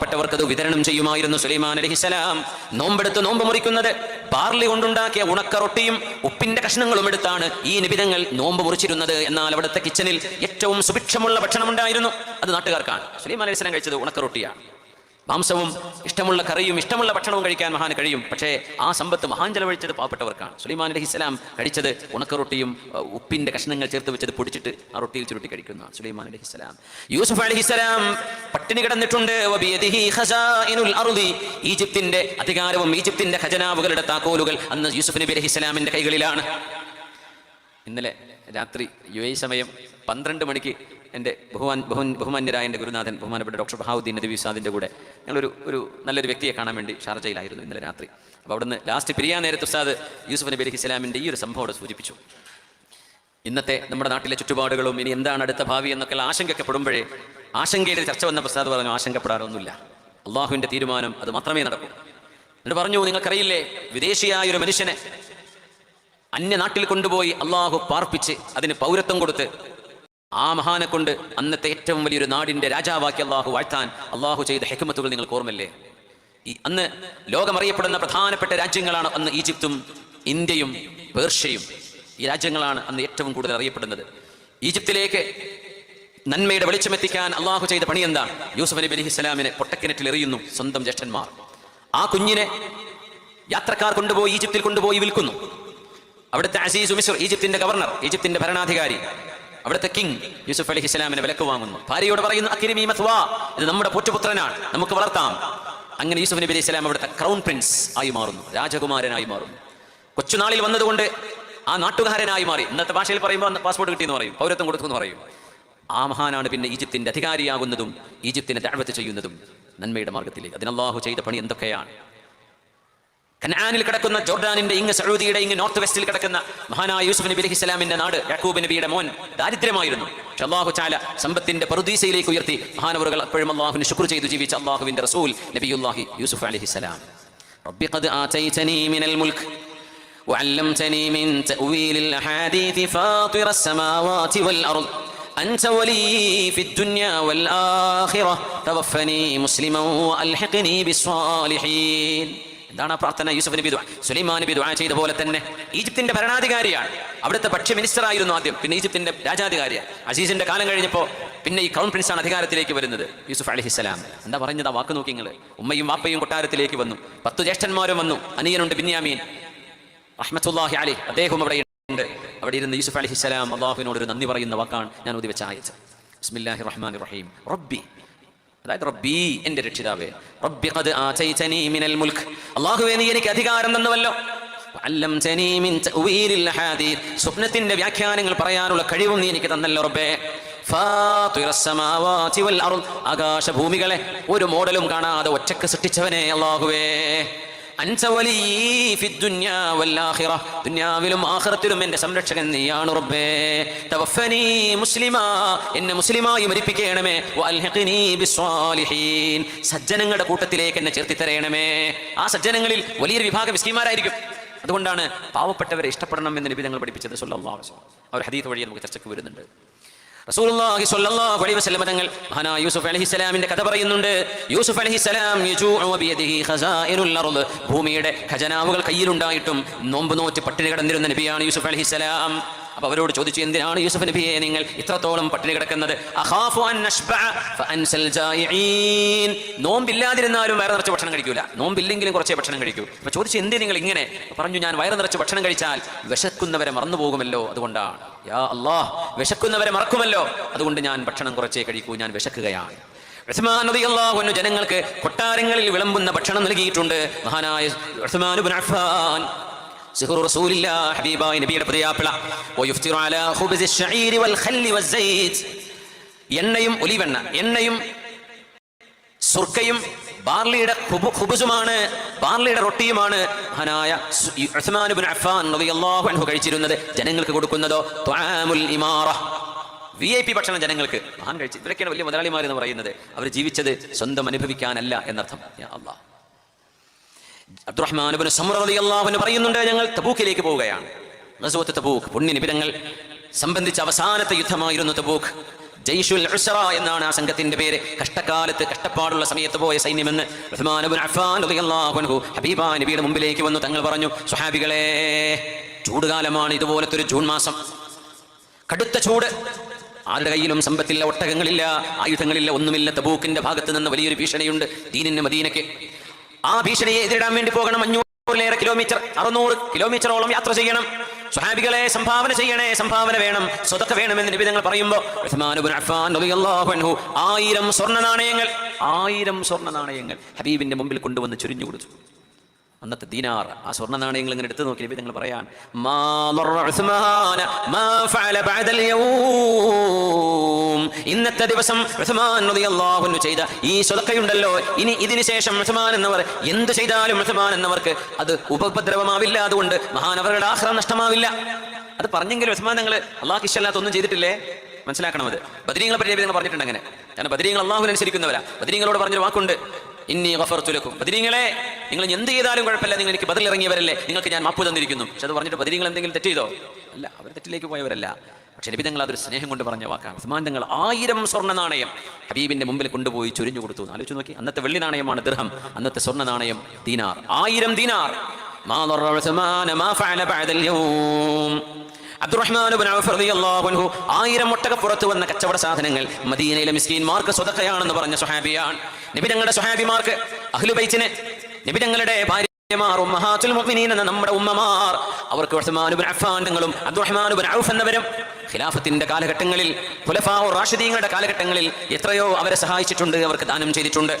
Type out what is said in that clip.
പ്പെട്ടവർക്ക് വിതരണം ചെയ്യുമായിരുന്നു സുലൈമാൻ അലഹിസലാം നോമ്പെടുത്ത് നോമ്പ് മുറിക്കുന്നത് ബാർലി കൊണ്ടുണ്ടാക്കിയ ഉണക്ക റൊട്ടിയും ഉപ്പിന്റെ കഷ്ണങ്ങളും എടുത്താണ് ഈ നിബിധങ്ങൾ നോമ്പ് മുറിച്ചിരുന്നത്. എന്നാൽ അവിടുത്തെ കിച്ചണിൽ ഏറ്റവും സുഭിക്ഷമുള്ള ഭക്ഷണം ഉണ്ടായിരുന്നു. അത് നാട്ടുകാർക്കാണ്. സുലൈമാൻ അലഹിസ്ലാം കഴിച്ചത് ഉണക്ക റൊട്ടിയാണ് മാംസവും ഇഷ്ടമുള്ള കറിയും ഇഷ്ടമുള്ള ഭക്ഷണവും കഴിക്കാൻ മഹാന് കഴിയും. പക്ഷേ ആ സമ്പത്ത് മഹാൻ ചെലവഴിച്ചത് പാവപ്പെട്ടവർക്കാണ്. സുലൈമാൻ അലഹി ഇസ്ലാം കഴിച്ചത് ഉണക്ക റൊട്ടിയും ഉപ്പിന്റെ കഷ്ണങ്ങൾ ചേർത്ത് വെച്ചത് പൊടിച്ചിട്ട് ആ റൊട്ടിയിൽ ചുരുട്ടി കഴിക്കുന്ന സുലൈമാൻ അലഹി ഇസ്ലാം യൂസുഫ് അലഹി ഇസ്ലാം പട്ടിണി കിടന്നിട്ടുണ്ട്. ഈജിപ്തിന്റെ അധികാരവും ഈജിപ്തിന്റെ ഖജനാവുകളുടെ താക്കോലുകൾ അന്ന് യൂസുഫ് നബി അലഹി ഇസ്ലാമിന്റെ കൈകളിലാണ്. ഇന്നലെ രാത്രി യു എ സമയം പന്ത്രണ്ട് മണിക്ക് എന്റെ ബഹുമാൻ ബഹു ബഹുമാന്യരായ എന്റെ ഗുരുനാഥൻ ബഹുമാനപ്പെട്ട ഡോക്ടർ ബഹാവുദ്ദീൻ നദി വിസാദിന്റെ കൂടെ ഞങ്ങളൊരു ഒരു നല്ലൊരു വ്യക്തിയെ കാണാൻ വേണ്ടി ഷാർജയിലായിരുന്നു ഇന്നലെ രാത്രി. അപ്പോൾ അവിടുന്ന് ലാസ്റ്റ് പിരിയാൻ നേരത്ത് ഉസ്താദ് യൂസുഫ് നബി അലഹി ഇസ്ലാമിന്റെ ഈ ഒരു സംഭവം അവിടെ സൂചിപ്പിച്ചു. ഇന്നത്തെ നമ്മുടെ നാട്ടിലെ ചുറ്റുപാടുകളും ഇനി എന്താണ് അടുത്ത ഭാവി എന്നൊക്കെ ആശങ്കപ്പെടുമ്പോഴേ ആശങ്കയിൽ ചർച്ച വന്ന പ്രസാദ് പറഞ്ഞു ആശങ്കപ്പെടാറൊന്നുമില്ല. അള്ളാഹുവിന്റെ തീരുമാനം അത് മാത്രമേ നടക്കൂ. എന്നിട്ട് പറഞ്ഞു നിങ്ങൾക്കറിയില്ലേ വിദേശിയായ ഒരു മനുഷ്യനെ അന്യനാട്ടിൽ കൊണ്ടുപോയി അള്ളാഹു പാർപ്പിച്ച് അതിന് പൗരത്വം കൊടുത്ത് ആ മഹാനെ കൊണ്ട് അന്നത്തെ ഏറ്റവും വലിയൊരു നാടിന്റെ രാജാവാക്കി അള്ളാഹു വാഴ്ത്താൻ അള്ളാഹു ചെയ്ത ഹെക്കുമത്തുകൾ നിങ്ങൾ ഓർമ്മല്ലേ ഈ അന്ന് ലോകമറിയപ്പെടുന്ന പ്രധാനപ്പെട്ട രാജ്യങ്ങളാണ് അന്ന് ഈജിപ്തും ഇന്ത്യയും പേർഷ്യയും. ഈ രാജ്യങ്ങളാണ് അന്ന് ഏറ്റവും കൂടുതൽ അറിയപ്പെടുന്നത്. ഈജിപ്തിലേക്ക് നന്മയുടെ വെളിച്ചമെത്തിക്കാൻ അള്ളാഹു ചെയ്ത പണി എന്താണ്? യൂസഫ് അലി അലി ഇസ്ലാമിനെ പൊട്ടക്കിണറ്റിൽ എറിയുന്നു സ്വന്തം ജ്യേഷ്ഠന്മാർ. ആ കുഞ്ഞിനെ യാത്രക്കാർ കൊണ്ടുപോയി ഈജിപ്തിൽ കൊണ്ടുപോയി വിൽക്കുന്നു. അവിടുത്തെ അസീസ് മിസ്ർ ഈജിപ്തിന്റെ ഗവർണർ ഈജിപ്തിന്റെ ഭരണാധികാരി. അവിടുത്തെ കിങ് യൂസുഫ് അലി ഇസ്ലാമിനെ വിലക്ക് വാങ്ങുന്നു. ഭാര്യയോട് പറയുന്നു അക്കിരിമി ഇത് നമ്മുടെ പൊറ്റുപുത്രനാണ് നമുക്ക് വളർത്താം. അങ്ങനെ യൂസുഫ് നബി അലി ഇസ്ലാം അവിടുത്തെ ക്രൗൺ പ്രിൻസ് ആയി മാറുന്നു രാജകുമാരനായി മാറുന്നു. കൊച്ചുനാളിൽ വന്നതുകൊണ്ട് ആ നാട്ടുകാരനായി മാറി. ഇന്നത്തെ ഭാഷയിൽ പറയുമ്പോൾ പാസ്പോർട്ട് കിട്ടിയെന്ന് പറയും പൗരത്വം കൊടുക്കുമെന്ന് പറയും. ആ മഹാനാണ് പിന്നെ ഈജിപ്തിന്റെ അധികാരിയാകുന്നതും ഈജിപ്തിനെ ദഅവത്ത് ചെയ്യുന്നതും നന്മയുടെ മാർഗത്തിലേക്ക് അതിനല്ലാഹു ചെയ്ത പണി എന്തൊക്കെയാണ്? കനാനിൽ കിടക്കുന്ന ജോർഡാനിന്റെ ഇങ്ങ് സൗദിയുടെ ഇങ്ങ് നോർത്ത് വെസ്റ്റിൽ കിടക്കുന്ന മഹാനായ യൂസുഫ് നബി അലൈഹി ഇസ്ലാമിന്റെ നാട് യാക്കൂബ് നബിയുടെ മോൻ ദാരിദ്ര്യമായിരുന്നു പക്ഷെ അള്ളാഹു ചാല സമ്പത്തിന്റെ പറുദീസയിലേക്ക് ഉയർത്തി മഹാനവറുകൾ അപ്പോഴും അള്ളാഹുവിന് ശുക്ർ ചെയ്തു ജീവിച്ച അള്ളാഹുവിന്റെ റസൂൽ നബിയുല്ലാഹി യൂസുഫ് അലൈഹി സ്വലാം ربي قد آتيتني من الملك وعلمتني من تأويل الأحاديث فاطر السماوات والأرض أنت ولي في الدنيا والآخرة توفني مسلما وألحقني بالصالحين എന്താണ് ആ പ്രാർത്ഥന യൂസഫ് നബി സുലൈമാൻ നബി ദുആ ചെയ്ത പോലെ തന്നെ. ഈജിപ്തിന്റെ ഭരണാധികാരിയാണ്. അവിടുത്തെ പക്ഷ്യ മിനിസ്റ്റർ ആയിരുന്നു ആദ്യം പിന്നെ ഈജിപ്തിന്റെ രാജാധികാരിയാണ്. അസീസിന്റെ കാലം കഴിഞ്ഞപ്പോൾ പിന്നെ ഈ ക്രൗൺ പ്രിൻസാണ് അധികാരത്തിലേക്ക് വരുന്നത് യൂസുഫ് അലഹിസ്സലാം എന്താ പറഞ്ഞത് ആ വാക്ക് നോക്കി നിങ്ങൾ ഉമ്മയും വാപ്പയും കൊട്ടാരത്തിലേക്ക് വന്നു. പത്തു ജ്യേഷ്ഠന്മാരും വന്നു അനിയനുണ്ട് ബിന്യാമീൻ. അഹമ്മത്തുല്ലാഹി അലി അദ്ദേഹം അവിടെ ഉണ്ട്. അവിടെ ഇരുന്ന് യൂസുഫ് അലഹിസ്സലാം അള്ളാഹുവിനോട് ഒരു നന്ദി പറയുന്ന വാക്കാണ് ഞാൻ ഉദി അയച്ചത് ബിസ്മില്ലാഹി റഹ്മാൻ റഹീം. റബ്ബി അതായത് റബ്ബി എന്റെ രക്ഷിതാവേ റബ്ബി ഖദ് ആതൈതനി മിനൽ മുൽക്ക്. അല്ലാഹുവേ നീ എനിക്ക് അധികാരം തന്നുവല്ലോ. അല്ലംതനി മിൻ തഅ്വീലിൽ ഹദീസ് സ്വപ്നത്തിന്റെ വ്യാഖ്യാനങ്ങൾ പറയാനുള്ള കഴിവും നീ എനിക്ക് തന്നല്ലോ റബ്ബേ. ആകാശഭൂമികളെ ഒരു മോഡലും കാണാതെ ഒറ്റയ്ക്ക് സൃഷ്ടിച്ചവനെ അല്ലാഹുവേ അൻസ ആഹ്റത്തിലും എന്റെ ദുനിയാവിലും സംരക്ഷകൻ നീയാണ് റബ്ബേ. തവഫനി മുസ്ലിമാ. എന്നെ മുസ്ലിമായി മരിപ്പിക്കണമേ. സജ്ജനങ്ങളുടെ കൂട്ടത്തിലേക്ക് എന്നെ ചേർത്തി തരയണമേ ആ സജ്ജനങ്ങളിൽ വലിയൊരു വിഭാഗം മിസ്കിമാരായിരിക്കും അതുകൊണ്ടാണ് പാവപ്പെട്ടവരെ ഇഷ്ടപ്പെടണം എന്ന് നബി തങ്ങൾ പഠിപ്പിച്ചത് സല്ലല്ലാഹു അവർ ഹദീസ് വഴി നമുക്ക് ചർച്ചയ്ക്ക് വരുന്നുണ്ട്. റസൂലുള്ളാഹി സ്വല്ലല്ലാഹു അലൈഹി തങ്ങൾ യൂസുഫ് അലൈഹിസ്സലാമിന്റെ കഥ പറയുന്നുണ്ട്. യൂസുഫ് അലൈഹിസ്സലാം ഭൂമിയുടെ ഖജനാവുകൾ കയ്യിലുണ്ടായിട്ടും നോമ്പ് നോറ്റ് പട്ടിണി കിടന്നിരുന്ന നബിയാണ് യൂസുഫ് അലൈഹിസ്സലാം അപ്പൊ അവരോട് ചോദിച്ചു എന്തിനാണ് യൂസഫ് നബിയെ നിങ്ങൾ ഇത്രത്തോളം പട്ടിണി കിടക്കുന്നത്? നോമ്പില്ലാതിരുന്നാലും വയറ് നിറച്ച് ഭക്ഷണം കഴിക്കൂല. നോമ്പില്ലെങ്കിലും കുറച്ചേ ഭക്ഷണം കഴിക്കൂ. അപ്പൊ ചോദിച്ചു എന്തേ നിങ്ങൾ ഇങ്ങനെ? പറഞ്ഞു ഞാൻ വയറ് നിറച്ച് ഭക്ഷണം കഴിച്ചാൽ വിശക്കുന്നവരെ മറന്നു പോകുമല്ലോ. അതുകൊണ്ടാണ്. യാ അല്ലാഹ് വിശക്കുന്നവരെ മറക്കുമല്ലോ. അതുകൊണ്ട് ഞാൻ ഭക്ഷണം കുറച്ചേ കഴിക്കൂ ഞാൻ വിശക്കുകയാണ്. അൻഹു ജനങ്ങൾക്ക് കൊട്ടാരങ്ങളിൽ വിളമ്പുന്ന ഭക്ഷണം നൽകിയിട്ടുണ്ട്. മഹാനായ സിഹ്റു റസൂലില്ല ഹബീബായ നബിയുടെ പ്രിയാപ്പിള വയുഫ്തിറു അലാ ഖുബ്സി ശഈരി വൽ ഖല്ലി വസ്സൈത് എണ്ണയും ഒലിവെണ്ണ എണ്ണയും സുർക്കയും ബാർലിയുടെ ഖുബ്സുമാണ് ബാർലിയുടെ റൊട്ടിയുമാണ്. ഹനായ ഉസ്മാൻ ഇബ്നു അഫ്ഫാൻ റളിയല്ലാഹു അൻഹു കഴിച്ചിരുന്നത് ജനങ്ങൾക്ക് കൊടുക്കുന്നതോ? ത്വാമുൽ ഇമാറ. വി ഐ പി ഭക്ഷണം ജനങ്ങൾക്ക്. മഹാൻ കഴിച്ചു. ഇവരൊക്കെയാണ് വലിയ മുതലാളിമാരെന്ന് പറയുന്നത്. അവർ ജീവിച്ചത് സ്വന്തം അനുഭവിക്കാനല്ല എന്നർത്ഥം. അള്ളാഹ് അബ്ദുറഹ്മാൻ അൻഹു പറയുന്നുണ്ട് ഞങ്ങൾ തബൂക്കിലേക്ക് പോവുകയാണ്. തബൂക്ക് പുണ്യനിബിരങ്ങൾ സംബന്ധിച്ച അവസാനത്തെ യുദ്ധമായിരുന്നു തബൂക്ക്. ജയ്ഷുൽ എന്നാണ് ആ സംഘത്തിന്റെ പേര്. കഷ്ടകാലത്ത് കഷ്ടപ്പാടുള്ള സമയത്ത് പോയ സൈന്യമെന്ന് ഹബീബ നബിയുടെ മുമ്പിലേക്ക് വന്നു. തങ്ങൾ പറഞ്ഞു സുഹാബികളെ ചൂടുകാലമാണ് ഇതുപോലത്തെ ഒരു ജൂൺ മാസം. കടുത്ത ചൂട്. ആരുടെ കയ്യിലും സമ്പത്തില്ല ഒട്ടകങ്ങളില്ല ആയുധങ്ങളില്ല ഒന്നുമില്ല. തബൂക്കിന്റെ ഭാഗത്ത് നിന്ന് വലിയൊരു ഭീഷണിയുണ്ട്. ദീനിന് മദീനയ്ക്ക് ആ ഭീഷണിയെ എതിരിടാൻ വേണ്ടി പോകണം. അഞ്ഞൂറിലേറെ കിലോമീറ്റർ അറുന്നൂറ് കിലോമീറ്ററോളം യാത്ര ചെയ്യണം. സ്വഹാബികളെ സംഭാവന ചെയ്യണേ സംഭാവന വേണം. സ്വതക്ക വേണമെന്ന് പറയുമ്പോൾ അഫ്ഫാൻ റളിയല്ലാഹു അൻഹു ആയിരം സ്വർണ നാണയങ്ങൾ ആയിരം സ്വർണ നാണയങ്ങൾ ഹബീബിന്റെ മുമ്പിൽ കൊണ്ടുവന്ന് ചുരിഞ്ഞു കൊടുത്തു. അന്നത്തെ ദിനാർ ആ സ്വർണ നാണയങ്ങൾ ഇങ്ങനെ എടുത്തു നോക്കി നിങ്ങൾ പറയാൻ ഇന്നത്തെ ദിവസം ഉസ്മാൻ ചെയ്ത ഈ സ്വതക്കയുണ്ടല്ലോ. ഇനി ഇതിനു ശേഷം ഉസ്മാൻ എന്നവർ എന്ത് ചെയ്താലും ഉസ്മാൻ എന്നവർക്ക് അത് ഉപദ്രവമാവില്ല. അതുകൊണ്ട് മഹാനവരുടെ ആഹ്റം നഷ്ടമാവില്ല. അത് പറഞ്ഞെങ്കിലും ഉസ്മാൻ നിങ്ങൾ അള്ളാഹ് ഇഷ്ടമല്ലാത്ത ഒന്നും ചെയ്തിട്ടില്ലേ? മനസ്സിലാക്കണം അത്. ബദരീങ്ങളെ പറ്റി നിങ്ങൾ പറഞ്ഞിട്ടുണ്ട് അങ്ങനെ. കാരണം ബദരീങ്ങൾ അള്ളാഹുവിനനുസരിക്കുന്നവരാ ബദരീങ്ങളോട് പറഞ്ഞൊരു വാക്കുണ്ട് ഇന്നി ഗഫർത്തുലക്കും ബദരീങ്ങളെ നിങ്ങൾ എന്ത് ചെയ്താലും കുഴപ്പമില്ല. നിങ്ങൾ എനിക്ക് ബദലിറങ്ങിയവരല്ലേ. നിങ്ങൾക്ക് ഞാൻ മാപ്പു തന്നിരിക്കുന്നു. പക്ഷെ അത് പറഞ്ഞിട്ട് പതിരി നിങ്ങൾ എന്തെങ്കിലും തെറ്റ് ചെയ്തോ? അല്ല അവർ തെറ്റിലേക്ക് പോയവരല്ല. പക്ഷെ നബി തങ്ങൾ അതൊരു സ്നേഹം കൊണ്ട് പറഞ്ഞ വാക്കാണ്. ഉസ്മാൻ തങ്ങൾ ആയിരം സ്വർണ നാണയം ഹബീബിന്റെ മുമ്പിൽ കൊണ്ടുപോയി ചൊരിഞ്ഞു കൊടുത്തു. ആലോചിച്ച് നോക്കി. അന്നത്തെ വെള്ളി നാണയമാണ് ദൃഹം അന്നത്തെ സ്വർണ നാണയം ദീനാർ. ആയിരം ദീനാർ. ആയിരം ഒട്ടക പുറത്തു വന്ന കച്ചവട സാധനങ്ങൾ മദീനയിലെ മിസ്കീൻമാർക്ക് സ്വതക്കയാണെന്ന് പറഞ്ഞ സുഹാബിയാണ് നബി തങ്ങളുടെ സുഹാബിമാർക്ക് അഹ്ലുബൈച്ചിന് നബി ഉമ്മഹാത്തുൽ മുഅ്മിനീൻ എന്ന ഔഫ് എന്നവരും ഖിലാഫത്തിന്റെ കാലഘട്ടങ്ങളിൽ റാഷിദീങ്ങളുടെ കാലഘട്ടങ്ങളിൽ എത്രയോ അവരെ സഹായിച്ചിട്ടുണ്ട് അവർക്ക് ദാനം ചെയ്തിട്ടുണ്ട്.